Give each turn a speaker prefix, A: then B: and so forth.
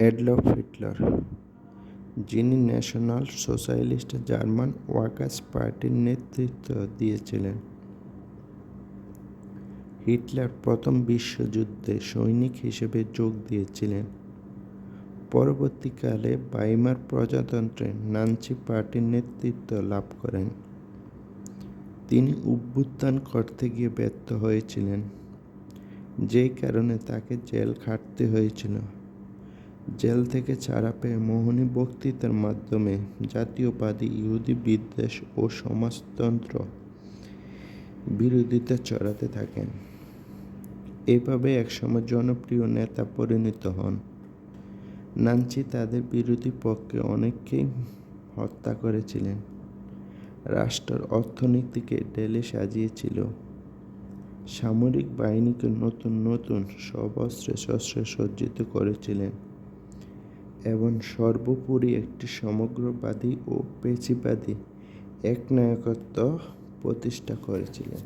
A: Adolf Hitler যিনি National Socialist German Workers পার্টির নেতৃত্ব দিয়েছিলেন হিটলার প্রথম বিশ্বযুদ্ধে সৈনিক হিসেবে যোগ দিয়েছিলেন পরবর্তীকালে বাইমার প্রজাতন্ত্রে নানচি পার্টির নেতৃত্ব লাভ করেন তিনি অভ্যুত্থান করতে গিয়ে ব্যর্থ হয়েছিলেন যেই কারণে তাকে জেল খাটতে হয়েছিল জেল থেকে ছাড়া পেয়ে মোহনী বক্তৃতার মাধ্যমে জাতীয়বাদী ইহুদি বিদ্বেষ ও সমাজতন্ত্র বিরোধিতা চড়াতে থাকেন এভাবে একসময় জনপ্রিয় নেতা পরিণত হন নানচি তাদের বিরোধী পক্ষে অনেককেই হত্যা করেছিলেন রাষ্ট্রের অর্থনীতিকে ডেলে সাজিয়েছিল সামরিক বাহিনীকে নতুন নতুন সব অস্ত্রে সজ্জিত করেছিলেন এবং সর্বোপরি একটি সমগ্রবাদী ও পেঁচিবাদী একনায়কত্ব প্রতিষ্ঠা করেছিলেন